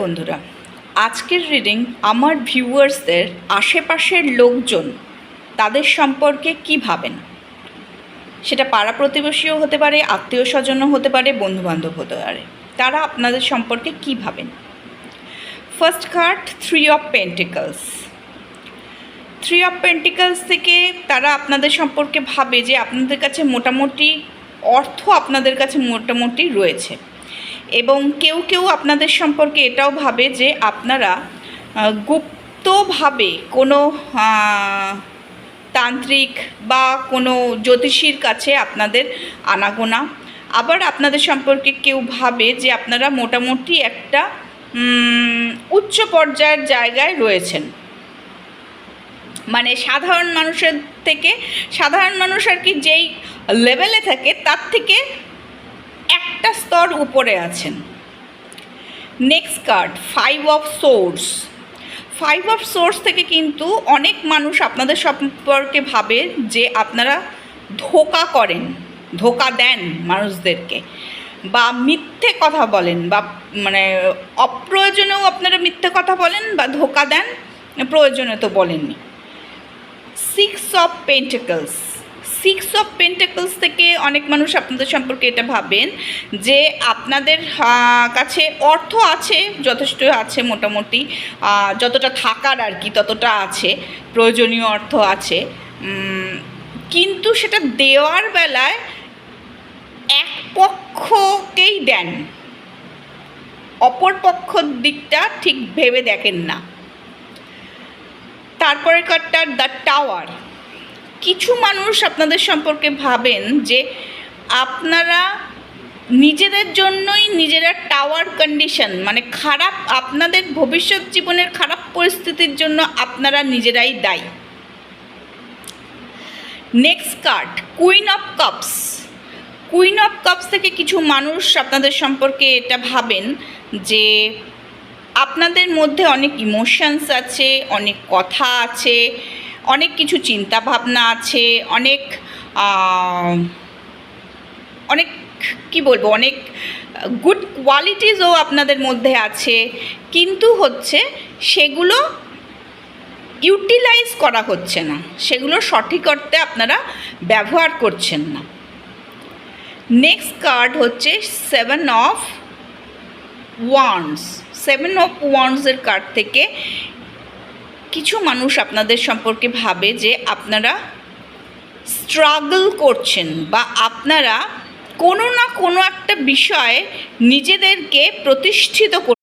বন্ধুরা, আজকের রিডিং আমার ভিউয়ার্সদের আশেপাশের লোকজন তাদের সম্পর্কে কি ভাবেন? সেটা পাড়া প্রতিবেশীও হতে পারে, আত্মীয় স্বজনও হতে পারে, বন্ধুবান্ধব হতে পারে। তারা আপনাদের সম্পর্কে কি ভাবেন? First card three of pentacles three of pentacles থেকে তারা আপনাদের সম্পর্কে ভাবে যে আপনাদের কাছে মোটামুটি অর্থ আপনাদের কাছে মোটামুটি রয়েছে। এবং কেউ কেউ আপনাদের সম্পর্কে এটাও ভাবে যে আপনারা গুপ্তভাবে কোনো তান্ত্রিক বা কোনো জ্যোতিষীর কাছে আপনাদের আনাগোনা। আবার আপনাদের সম্পর্কে কেউ ভাবে যে আপনারা মোটামুটি একটা উচ্চ পর্যায়ের জায়গায় রয়েছেন। মানে সাধারণ মানুষের থেকে, সাধারণ মানুষ আর কি যেই লেভেলে থাকে, তার থেকে একটা স্তর উপরে আছেন। Next card five of swords five of swords থেকে কিন্তু অনেক মানুষ আপনাদের সম্পর্কে ভাবে যে আপনারা ধোকা করেন, ধোকা দেন মানুষদেরকে বা মিথ্যে কথা বলেন বা মানে অপ্রয়োজনেও আপনারা মিথ্যে কথা বলেন বা ধোকা দেন, প্রয়োজনে তো বলেননি। Six of pentacles six of pentacles থেকে অনেক মানুষ আপনাদের সম্পর্কে এটা ভাবেন যে আপনাদের কাছে অর্থ আছে, যথেষ্ট আছে মোটামুটি যতটা থাকার আর কি ততটা আছে, প্রয়োজনীয় অর্থ আছে। কিন্তু সেটা দেওয়ার বেলায় এক পক্ষকেই দেন। অপর পক্ষ দিকটা ঠিক ভেবে দেখেন না। তারপরে কার্ডটা দ্য টাওয়ার কিছু মানুষ আপনাদের সম্পর্কে ভাবেন যে আপনারা নিজেদের জন্যই নিজেরা টাওয়ার কন্ডিশন মানে খারাপ আপনাদের ভবিষ্যৎ জীবনের খারাপ পরিস্থিতির জন্য আপনারা নিজেরাই দায়ী। Next card queen of cups queen of cups থেকে কিছু মানুষ আপনাদের সম্পর্কে এটা ভাবেন যে আপনাদের মধ্যে অনেক ইমোশনস আছে, অনেক কথা আছে অনেক কিছু চিন্তা ভাবনা আছে, অনেক অনেক, কি বলব, অনেক গুড কোয়ালিটিসও আপনাদের মধ্যে আছে। কিন্তু হচ্ছে সেগুলো ইউটিলাইজ করা হচ্ছে না। সেগুলো সঠিক অর্থে আপনারা ব্যবহার করছেন না। নেক্সট কার্ড হচ্ছে seven of wands seven of ওয়ান্সের card থেকে কিছু মানুষ আপনাদের সম্পর্কে ভাবে যে আপনারা স্ট্রাগল করছেন বা আপনারা কোনো না কোনো একটা বিষয়ে নিজেদেরকে প্রতিষ্ঠিত